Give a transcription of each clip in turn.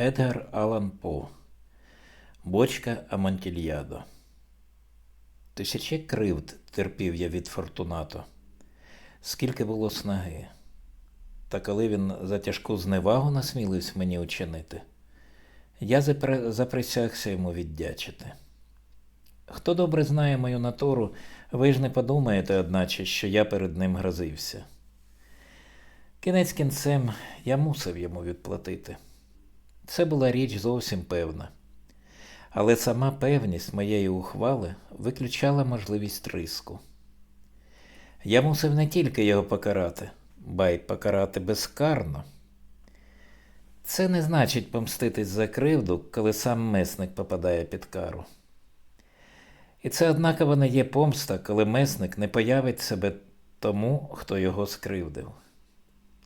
Едгар Алан По. Бочка Амонтільядо. Тисячі кривд терпів я від Фортунато. Скільки було снаги. Та коли він за тяжку зневагу насмілився мені учинити, я заприсягся йому віддячити. Хто добре знає мою натуру, ви ж не подумаєте, одначе, що я перед ним грозився. Кінець кінцем я мусив йому відплатити. Це була річ зовсім певна. Але сама певність моєї ухвали виключала можливість риску. Я мусив не тільки його покарати, ба й покарати безкарно. Це не значить помститись за кривду, коли сам месник попадає під кару. І це однаково не є помста, коли месник не появить себе тому, хто його скривдив.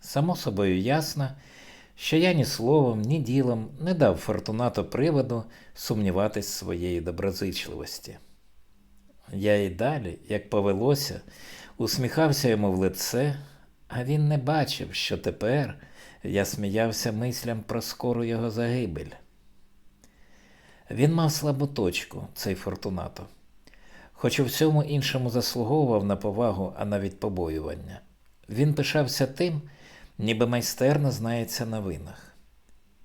Само собою ясно, що я ні словом, ні ділом не дав Фортунато приводу сумніватись своєї доброзичливості. Я й далі, як повелося, усміхався йому в лице, а він не бачив, що тепер я сміявся мислям про скору його загибель. Він мав слабу точку, цей Фортунато, хоч у всьому іншому заслуговував на повагу, а навіть побоювання. Він пишався тим, ніби майстерно знається на винах.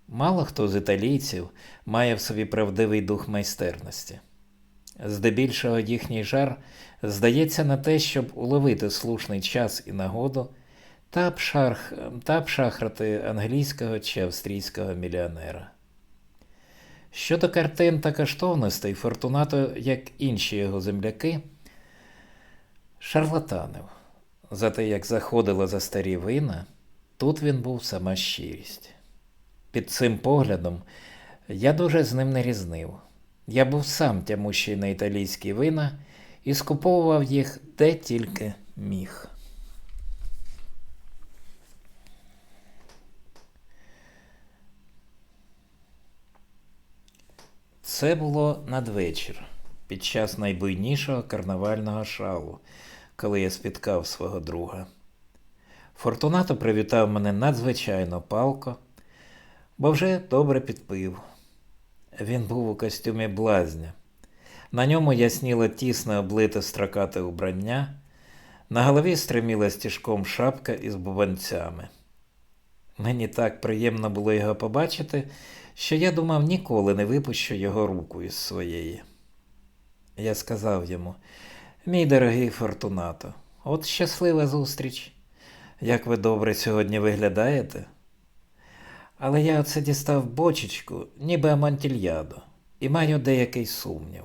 Мало хто з італійців має в собі правдивий дух майстерності. Здебільшого їхній жар здається на те, щоб уловити слушний час і нагоду та обшарх, та обшахрати англійського чи австрійського мільйонера. Щодо картин та коштовностей, Фортунато, як інші його земляки, шарлатанив. Зате як заходило за старі вина, тут він був сама щирість. Під цим поглядом я дуже з ним не різнив. Я був сам тямущий на італійські вина і скуповував їх де тільки міг. Це було надвечір, під час найбуйнішого карнавального шалу, коли я спіткав свого друга. Фортунато привітав мене надзвичайно палко, бо вже добре підпив. Він був у костюмі блазня. На ньому ясніло тісне облите строкате убрання, на голові стриміла стіжком шапка із бубанцями. Мені так приємно було його побачити, що я думав ніколи не випущу його руку із своєї. Я сказав йому: мій дорогий Фортунато, от щаслива зустріч. Як ви добре сьогодні виглядаєте? Але я оце дістав бочечку, ніби амантільядо, і маю деякий сумнів.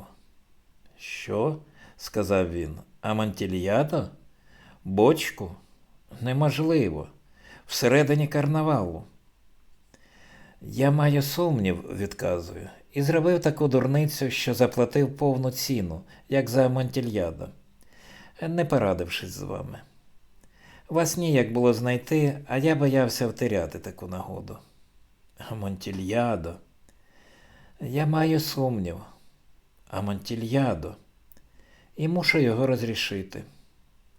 Що? сказав він. Амантільядо? Бочку? Неможливо. Всередині карнавалу. Я маю сумнів, відказую, і зробив таку дурницю, що заплатив повну ціну, як за Амантільядо, не порадившись з вами. Вас ніяк було знайти, а я боявся втеряти таку нагоду. Амонтільядо. Я маю сумнів. Амонтільядо. І мушу його розрішити.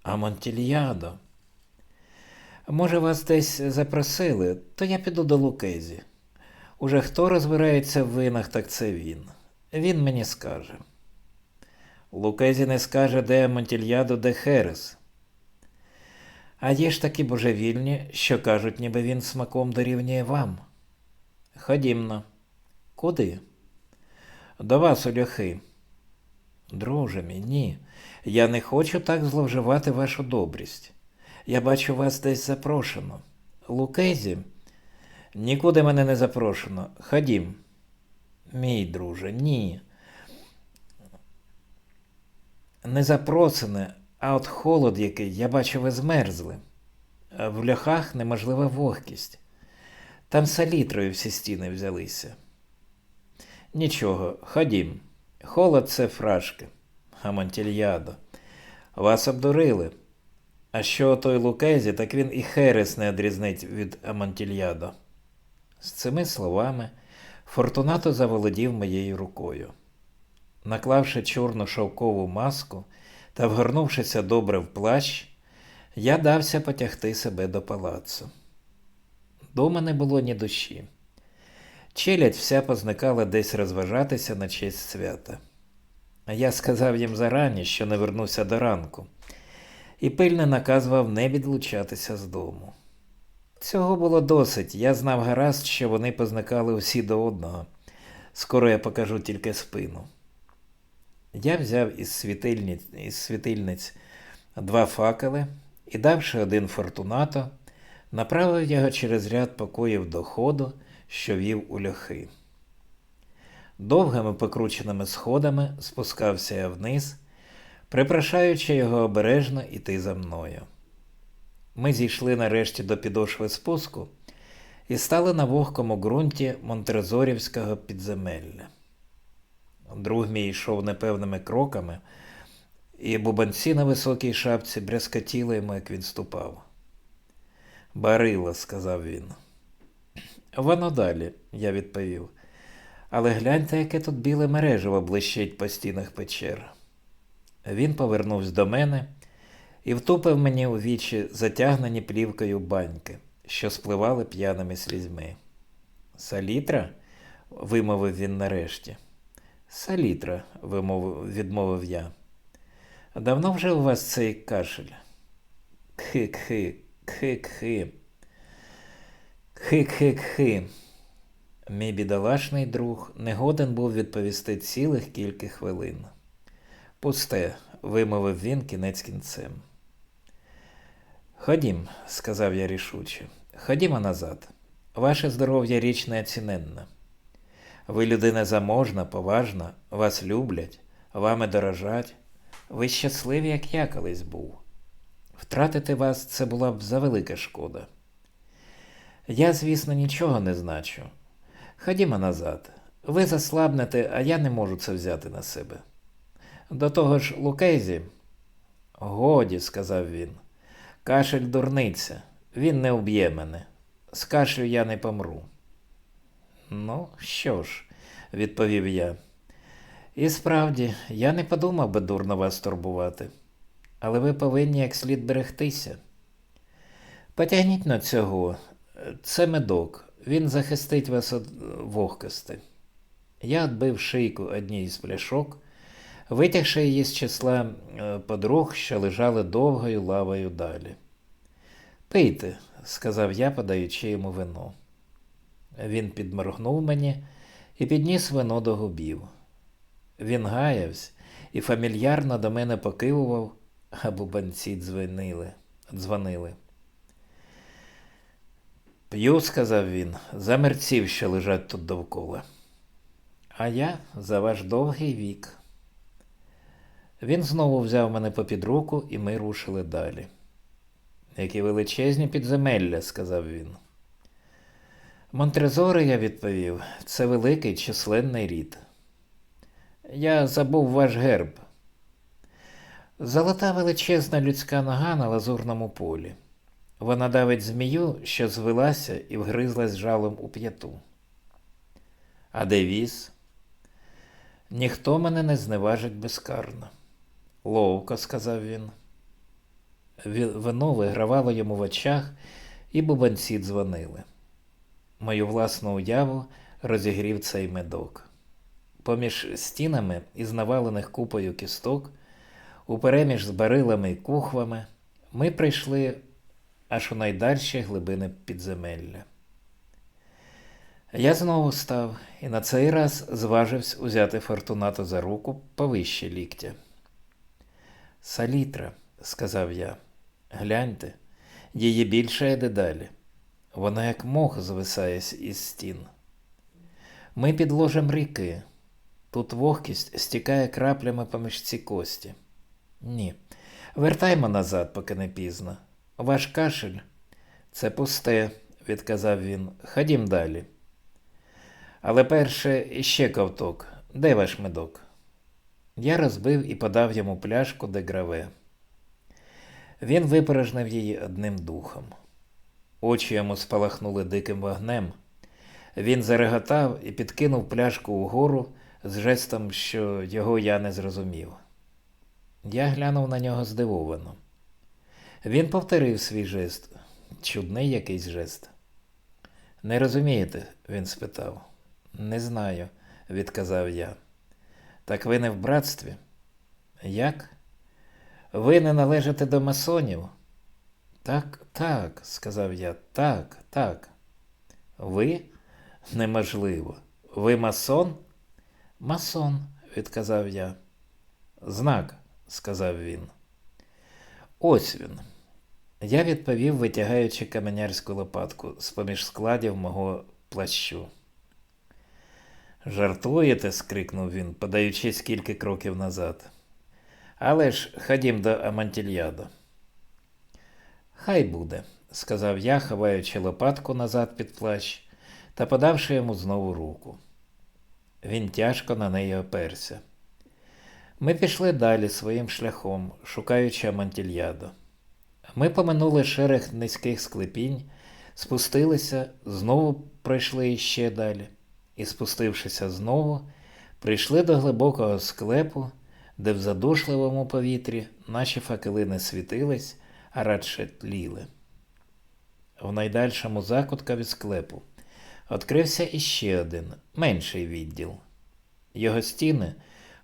Амонтільядо. Може, вас десь запросили, то я піду до Лукезі. Уже хто розбирається в винах, так це він. Він мені скаже. Лукезі не скаже, де Амонтільядо, де Херес. А є ж такі божевільні, що кажуть, ніби він смаком дорівнює вам. Ходімно. Куди? До вас, у льохи. Друже мій, ні. Я не хочу так зловживати вашу добрість. Я бачу вас десь запрошено. Лукезі? Нікуди мене не запрошено. Ходім. Мій друже, ні. Не запросене, а от холод який, я бачу, ви змерзли. В ляхах неможлива вогкість. Там салітрою всі стіни взялися. Нічого, ходім. Холод це фрашки. Амонтільядо. Вас обдурили. А що той Лукезі, так він і Херес не одрізнить від Амонтільядо. З цими словами Фортунато заволодів моєю рукою. Наклавши чорну шовкову маску та вгорнувшися добре в плащ, я дався потягти себе до палацу. Дома не було ні душі. Челядь вся позникала десь розважатися на честь свята. А я сказав їм зарані, що не вернуся до ранку, і пильно наказував не відлучатися з дому. Цього було досить, я знав гаразд, що вони позникали усі до одного. Скоро я покажу тільки спину. Я взяв із світильниць, із світильниць два факели і, давши один фортунато, направив його через ряд покоїв до ходу, що вів у ляхи. Довгими покрученими сходами спускався я вниз, припрошаючи його обережно іти за мною. Ми зійшли нарешті до підошви спуску і стали на вогкому ґрунті Монтрезорівського підземелля. Друг мій йшов непевними кроками, і бубанці на високій шапці брязкотіли йому, як він ступав. Барило, сказав він. Воно далі, я відповів. Але гляньте, яке тут біле мережево блищить по стінах печер. Він повернувся до мене і втупив мені у вічі затягнені плівкою баньки, що спливали п'яними слізьми. Салітра? вимовив він нарешті. Салітра, відмовив я. Давно вже у вас цей кашель? Кхи-кхи, кхи-кхи. Кхи-кхи-кхи. Мій бідолашний друг не годен був відповісти цілих кілька хвилин. Пусте, вимовив він кінець кінцем. Ходім, сказав я рішуче, ходімо назад. Ваше здоров'я річ неоціненна. Ви людина заможна, поважна, вас люблять, вами дорожать. Ви щасливі, як я колись був. Втратити вас це була б завелика шкода. Я, звісно, нічого не значу. Ходімо назад. Ви заслабнете, а я не можу це взяти на себе. До того ж, Лукезі. Годі, сказав він. Кашель дурниця. Він не уб'є мене. З кашлю я не помру. Ну, що ж, відповів я. І справді, я не подумав би дурно вас турбувати. Але ви повинні як слід берегтися. Потягніть на цього. Це медок. Він захистить вас від вогкости. Я відбив шийку одній з пляшок, витягши її з числа е, подруг, що лежали довгою лавою далі. Пийте, сказав я, подаючи йому вино. Він підморгнув мені і підніс вино до губів. Він гаявся і фамільярно до мене покивував, а бубанці дзвонили. дзвонили. П'ю, сказав він, за мерців, що лежать тут довкола. А я за ваш довгий вік. Він знову взяв мене попід руку, і ми рушили далі. Які величезні підземелля, сказав він. Монтрезори, я відповів, це великий численний рід. Я забув ваш герб. Золота величезна людська нога на лазурному полі. Вона давить змію, що звелася і вгризлась жалом у п'яту. А девіз? Ніхто мене не зневажить безкарно. Ловко, сказав він. Вино вигравало йому в очах, і бубанці дзвонили. Мою власну уяву розігрів цей медок. Поміж стінами із навалених купою кісток, упереміж з барилами і кухвами, ми прийшли аж у найдальші глибини підземелля. Я знову став і на цей раз зважився узяти фортунату за руку повище ліктя. Салітра, сказав я, гляньте, її більше йде далі. Вона як мох звисає із стін. Ми підложимо ріки. Тут вогкість стікає краплями поміж ці кості. Ні. Вертаймо назад, поки не пізно. Ваш кашель це пусте, відказав він. Ходім далі. Але перше іще ковток. Де ваш медок? Я розбив і подав йому пляшку де граве. Він випорожнив її одним духом. Очі йому спалахнули диким вогнем. Він зареготав і підкинув пляшку угору з жестом, що його я не зрозумів. Я глянув на нього здивовано. Він повторив свій жест, чудний якийсь жест. Не розумієте? він спитав. Не знаю, відказав я. Так ви не в братстві? Як? Ви не належите до масонів? Так, так, сказав я. Так, так. Ви? Неможливо. Ви масон? Масон, відказав я. Знак, сказав він. Ось він. Я відповів, витягаючи каменярську лопатку з поміж складів мого плащу. Жартуєте? скрикнув він, подаючись кілька кроків назад. Але ж ходім до Амантільядо. Хай буде, сказав я, ховаючи лопатку назад під плащ та подавши йому знову руку. Він тяжко на неї оперся. Ми пішли далі своїм шляхом, шукаючи Амантільядо. Ми поминули шерех низьких склепінь, спустилися, знову пройшли іще далі, і, спустившися знову, прийшли до глибокого склепу, де в задушливому повітрі наші факели не світились, радше тліли. В найдальшому закуткові склепу відкрився іще один, менший відділ. Його стіни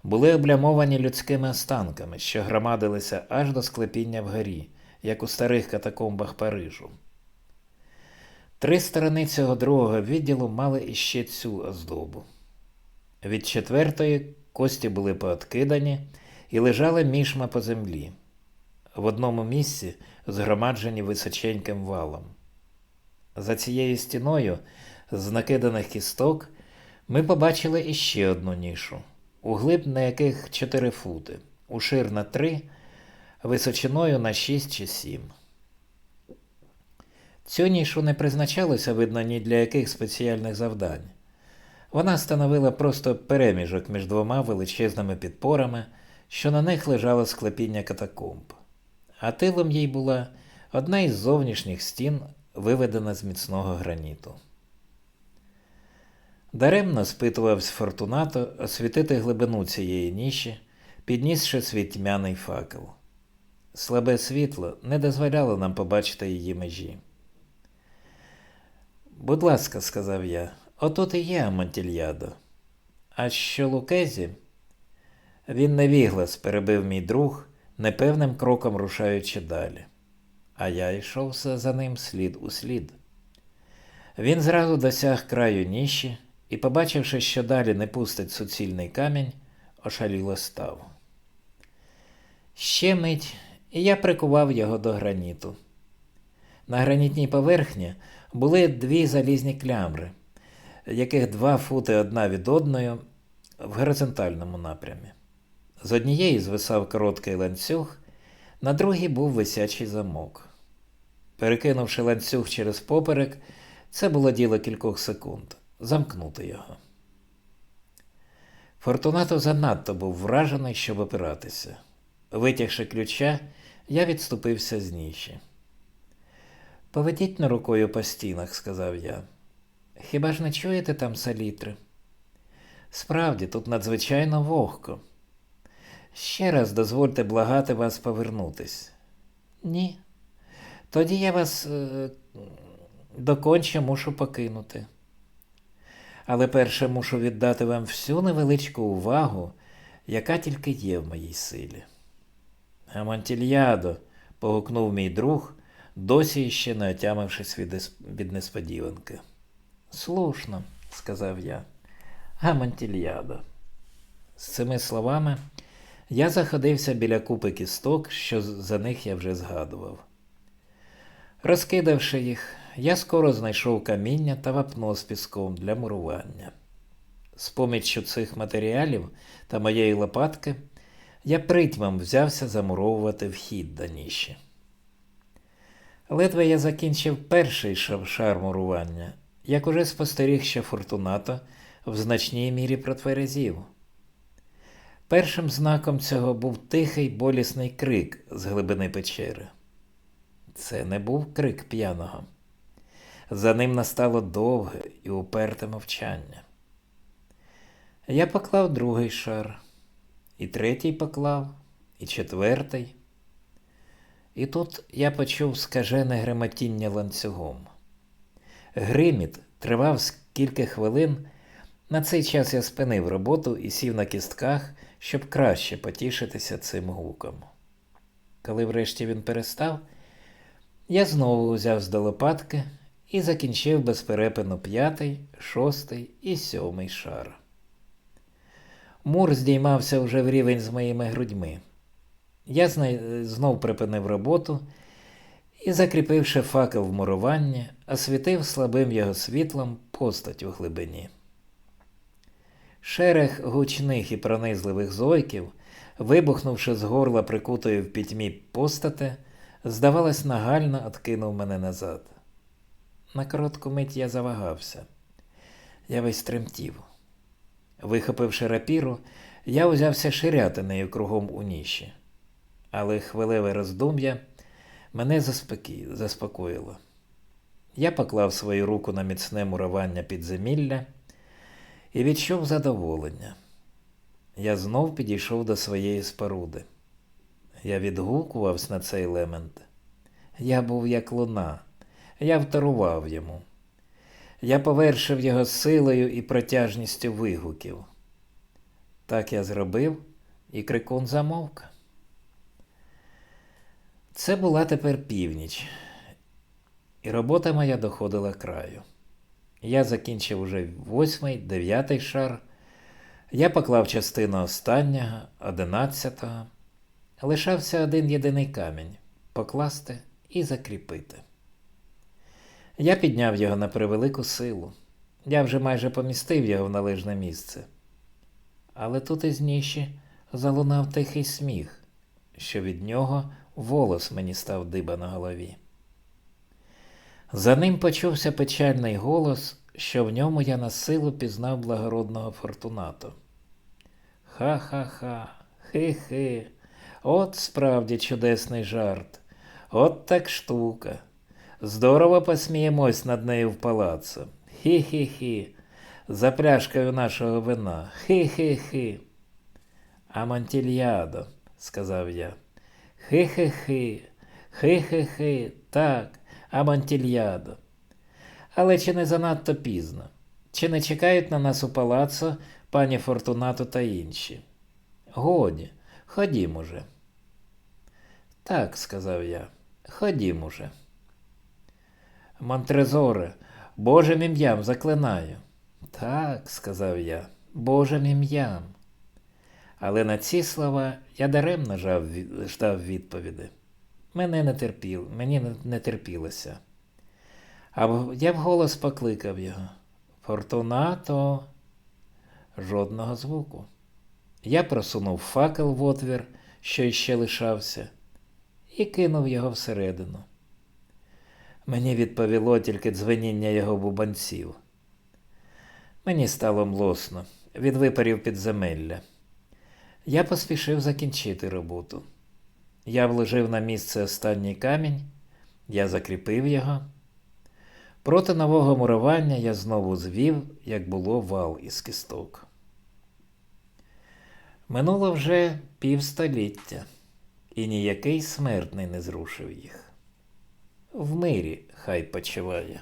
були облямовані людськими останками, що громадилися аж до склепіння вгорі, як у старих катакомбах Парижу. Три сторони цього другого відділу мали іще цю оздобу. Від четвертої кості були пооткидані і лежали мішма по землі, в одному місці згромаджені височеньким валом. За цією стіною з накиданих кісток ми побачили іще одну нішу, углиб на яких 4 фути, ушир на 3, височиною на 6 чи 7. Цю нішу не призначалося, видно, ні для яких спеціальних завдань. Вона становила просто переміжок між двома величезними підпорами, що на них лежало склепіння катакомб, а тилом їй була одна із зовнішніх стін, виведена з міцного граніту. Даремно спитувався Фортунато освітити глибину цієї ніші, піднісши свій тьмяний факел. Слабе світло не дозволяло нам побачити її межі. Будь ласка, сказав я, отут і є Амантільядо. А що Лукезі? Він невіглас, перебив мій друг, непевним кроком рушаючи далі. А я йшов за ним слід у слід. Він зразу досяг краю ніші і, побачивши, що далі не пустить суцільний камінь, ошаліло став. Ще мить, і я прикував його до граніту. На гранітній поверхні були дві залізні клямри, яких два фути одна від одної в горизонтальному напрямі. З однієї звисав короткий ланцюг, на другій був висячий замок. Перекинувши ланцюг через поперек, це було діло кількох секунд замкнути його. Фортунато занадто був вражений, щоб опиратися. Витягши ключа, я відступився з ніші. Поведіть на рукою по стінах, сказав я. Хіба ж не чуєте там салітри? Справді, тут надзвичайно вогко. Ще раз дозвольте благати вас повернутись. Ні. Тоді я вас е, доконче мушу покинути. Але перше мушу віддати вам всю невеличку увагу, яка тільки є в моїй силі. Амантільядо, погукнув мій друг, досі ще не отямившись від, від несподіванки. Слушно, сказав я. Амантільядо. З цими словами я заходився біля купи кісток, що за них я вже згадував. Розкидавши їх, я скоро знайшов каміння та вапно з піском для мурування. З поміччю цих матеріалів та моєї лопатки я притьмом взявся замуровувати вхід до ніші. Ледве я закінчив перший шар мурування, як уже спостеріг, що Фортунато в значній мірі протверезів. Першим знаком цього був тихий болісний крик з глибини печери. Це не був крик п'яного. За ним настало довге і уперте мовчання. Я поклав другий шар, і третій поклав, і четвертий. І тут я почув скажене гремотіння ланцюгом. Гриміт тривав кілька хвилин, На цей час я спинив роботу і сів на кістках, щоб краще потішитися цим гуком. Коли врешті він перестав, я знову узяв з лопатки і закінчив без перепину п'ятий, шостий і сьомий шар. Мур здіймався вже в рівень з моїми грудьми. Я знов припинив роботу і, закріпивши факел в муруванні, освітив слабим його світлом постать у глибині. Шерех гучних і пронизливих зойків, вибухнувши з горла прикутої в пітьмі постати, здавалось, нагально откинув мене назад. На коротку мить я завагався. Я весь тремтів. Вихопивши рапіру, я узявся ширяти нею кругом у ніші. Але хвилеве роздум'я мене заспокі... заспокоїло. Я поклав свою руку на міцне мурування підземілля і відчув задоволення. Я знов підійшов до своєї споруди. Я відгукувався на цей елемент. Я був як луна, я вторував йому. Я повершив його силою і протяжністю вигуків. Так я зробив, і крикун замовк. Це була тепер північ, і робота моя доходила краю. Я закінчив уже восьмий, дев'ятий шар. Я поклав частину останнього, одинадцятого. Лишався один єдиний камінь покласти і закріпити. Я підняв його на превелику силу. Я вже майже помістив його в належне місце. Але тут із ніші залунав тихий сміх, що від нього волос мені став диба на голові. За ним почувся печальний голос, що в ньому я на силу пізнав благородного фортунату. Ха-ха-ха, хи-хи, от справді чудесний жарт, от так штука. Здорово посміємось над нею в палацу. Хі-хі-хі, за пляшкою нашого вина. Хі-хі-хі. Амантільядо, сказав я. Хи-хи-хи, хи-хи-хи, так, Амантільядо. Але чи не занадто пізно? Чи не чекають на нас у палацо пані Фортунато та інші? Годі, ходім уже. Так, сказав я, ходім уже. Монтрезоре, Божим ім'ям заклинаю. Так, сказав я, Божим ім'ям. Але на ці слова я даремно ждав відповіді. Мене не терпіл, мені не- терпілося. А я вголос покликав його. Фортунато. Жодного звуку. Я просунув факел в отвір, що іще лишався, і кинув його всередину. Мені відповіло тільки дзвеніння його бубанців. Мені стало млосно від випарів підземелля. Я поспішив закінчити роботу. Я вложив на місце останній камінь, я закріпив його. Проти нового мурування я знову звів, як було вал із кісток. Минуло вже півстоліття, і ніякий смертний не зрушив їх. В мирі хай почиває.